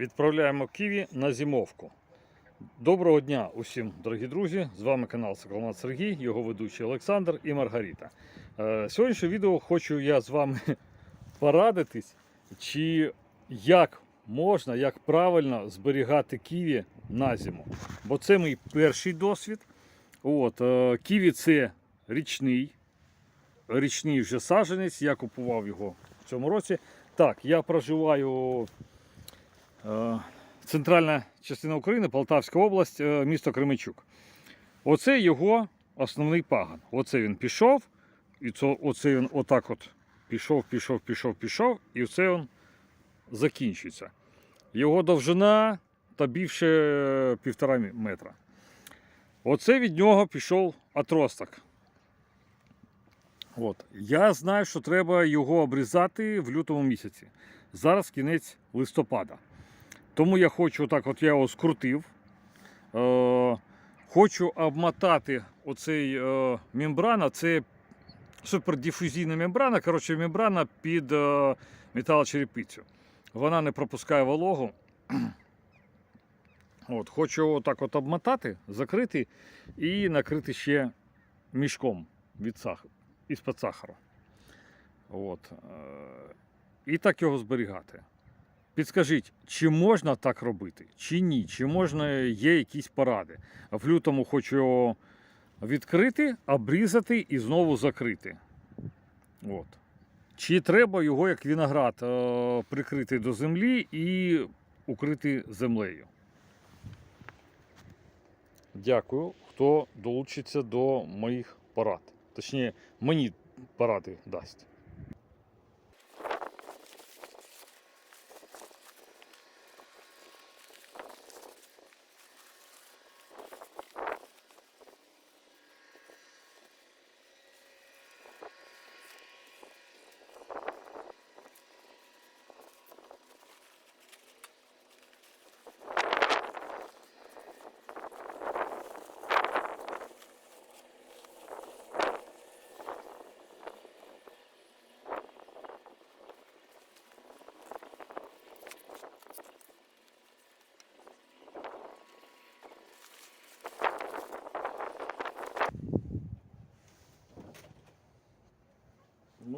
Відправляємо ківі на зимовку. Доброго дня усім, дорогі друзі! З вами канал Соколмат Сергій, його ведучий Олександр і Маргарита. Е, Сьогоднішнє відео хочу я з вами порадитись, чи як можна, як правильно зберігати ківі на зиму. Бо це мій перший досвід. От, е, ківі це річний, річний вже саджанець. Я купував його в цьому році. Так, я проживаю центральна частина України, Полтавська область, е, місто Кременчук. Оце його основний паган. Оце він пішов, і це, оце він отак от пішов, пішов, пішов, пішов, і це він закінчується. Його довжина та більше е, півтора метра. Оце від нього пішов отросток. От. Я знаю, що треба його обрізати в лютому місяці. Зараз кінець листопада. Тому я хочу так, от я його скрутив. Е, хочу обмотати оцей е, мембрана. Це супердифузійна мембрана. Коротше, мембрана під е, металочерепицю. Вона не пропускає вологу. От, хочу отак от обмотати, закрити і накрити ще мішком від сахару, із-під сахару. От. е, І так його зберігати. Підскажіть, чи можна так робити, чи ні? Чи можна є якісь поради? В лютому хочу відкрити, обрізати і знову закрити. От. Чи треба його, як виноград, е, прикрити до землі і укрити землею? Дякую, хто долучиться до моїх порад. Точніше, мені поради дасть.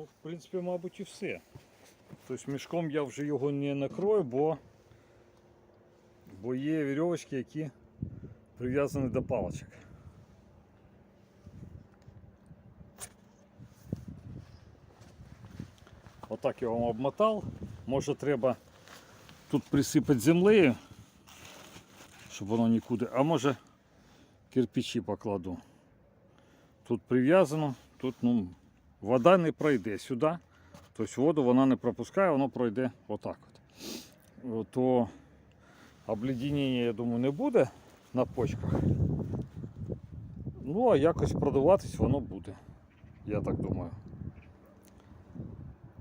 Ну, в принципі, мабуть, і все. Тобто мішком я вже його не накрою, бо, бо є вірьовочки, які прив'язані до паличок. Отак я вам обмотав. Може треба тут присипати землею, щоб воно нікуди, а може кирпичі покладу. Тут прив'язано, тут ну, вода не пройде сюди. Тобто воду вона не пропускає, воно пройде отак. От. То обледеніння, я думаю, не буде на почках. Ну, а якось продуватись воно буде. Я так думаю.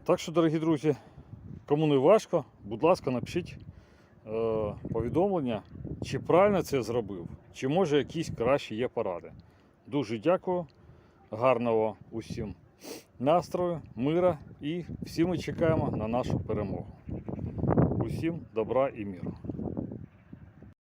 Так що, дорогі друзі, кому не важко, будь ласка, напишіть е, повідомлення, чи правильно це зробив, чи може якісь кращі є поради. Дуже дякую, гарного усім настрою, мира і всі ми чекаємо на нашу перемогу. Усім добра і миру.